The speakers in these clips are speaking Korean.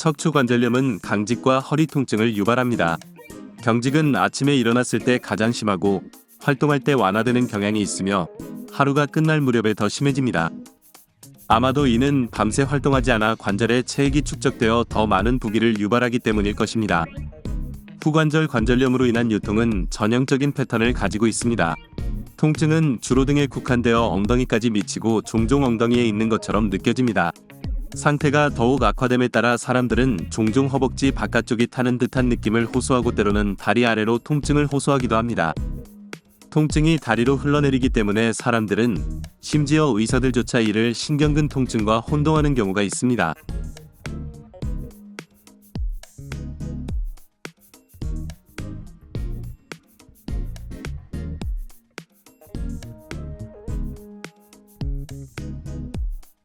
척추관절염은 강직과 허리 통증을 유발합니다. 경직은 아침에 일어났을 때 가장 심하고 활동할 때 완화되는 경향이 있으며 하루가 끝날 무렵에 더 심해집니다. 아마도 이는 밤새 활동하지 않아 관절에 체액이 축적되어 더 많은 부기를 유발하기 때문일 것입니다. 후관절 관절염으로 인한 유통은 전형적인 패턴을 가지고 있습니다. 통증은 주로 등에 국한되어 엉덩이까지 미치고 종종 엉덩이에 있는 것처럼 느껴집니다. 상태가 더욱 악화됨에 따라 사람들은 종종 허벅지 바깥쪽이 타는 듯한 느낌을 호소하고 때로는 다리 아래로 통증을 호소하기도 합니다. 통증이 다리로 흘러내리기 때문에 사람들은 심지어 의사들조차 이를 신경근 통증과 혼동하는 경우가 있습니다.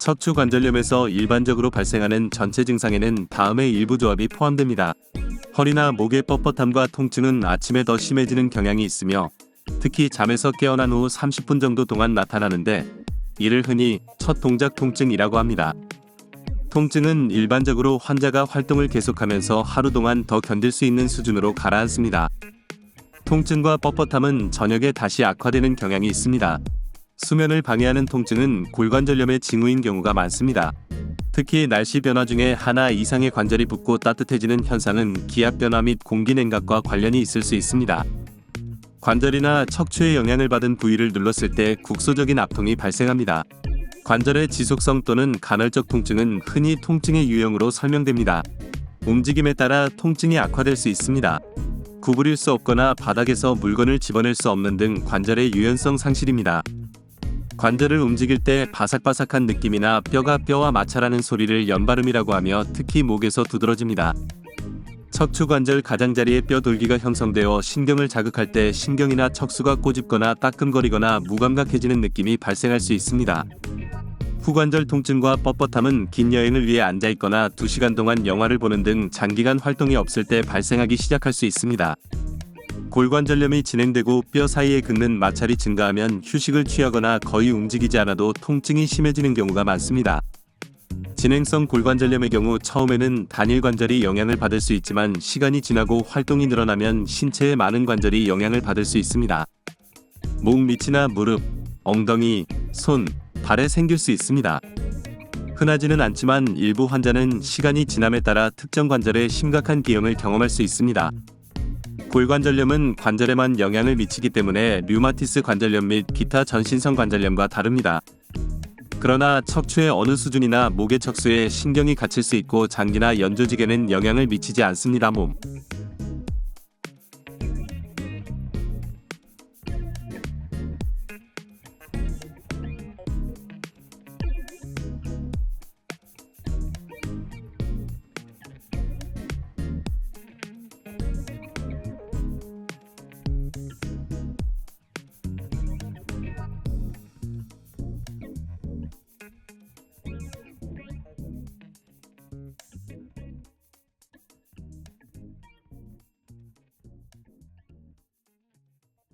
척추 관절염에서 일반적으로 발생하는 전체 증상에는 다음의 일부 조합이 포함됩니다. 허리나 목의 뻣뻣함과 통증은 아침에 더 심해지는 경향이 있으며 특히 잠에서 깨어난 후 30분 정도 동안 나타나는데 이를 흔히 첫 동작 통증이라고 합니다. 통증은 일반적으로 환자가 활동을 계속하면서 하루 동안 더 견딜 수 있는 수준으로 가라앉습니다. 통증과 뻣뻣함은 저녁에 다시 악화되는 경향이 있습니다. 수면을 방해하는 통증은 골관절염의 징후인 경우가 많습니다. 특히 날씨 변화 중에 하나 이상의 관절이 붓고 따뜻해지는 현상은 기압 변화 및 공기 냉각과 관련이 있을 수 있습니다. 관절이나 척추에 영향을 받은 부위를 눌렀을 때 국소적인 압통이 발생합니다. 관절의 지속성 또는 간헐적 통증은 흔히 통증의 유형으로 설명됩니다. 움직임에 따라 통증이 악화될 수 있습니다. 구부릴 수 없거나 바닥에서 물건을 집어낼 수 없는 등 관절의 유연성 상실입니다. 관절을 움직일 때 바삭바삭한 느낌이나 뼈가 뼈와 마찰하는 소리를 연발음이라고 하며 특히 목에서 두드러집니다. 척추관절 가장자리에 뼈 돌기가 형성되어 신경을 자극할 때 신경이나 척수가 꼬집거나 따끔거리거나 무감각해지는 느낌이 발생할 수 있습니다. 후관절 통증과 뻣뻣함은 긴 여행을 위해 앉아 있거나 2시간 동안 영화를 보는 등 장기간 활동이 없을 때 발생하기 시작할 수 있습니다. 골관절염이 진행되고 뼈 사이에 긁는 마찰이 증가하면 휴식을 취하거나 거의 움직이지 않아도 통증이 심해지는 경우가 많습니다. 진행성 골관절염의 경우 처음에는 단일 관절이 영향을 받을 수 있지만 시간이 지나고 활동이 늘어나면 신체의 많은 관절이 영향을 받을 수 있습니다. 목 밑이나 무릎, 엉덩이, 손, 발에 생길 수 있습니다. 흔하지는 않지만 일부 환자는 시간이 지남에 따라 특정 관절에 심각한 비형을 경험할 수 있습니다. 골관절염은 관절에만 영향을 미치기 때문에 류마티스 관절염 및 기타 전신성 관절염과 다릅니다. 그러나 척추의 어느 수준이나 목의 척수에 신경이 갇힐 수 있고 장기나 연조직에는 영향을 미치지 않습니다. 몸.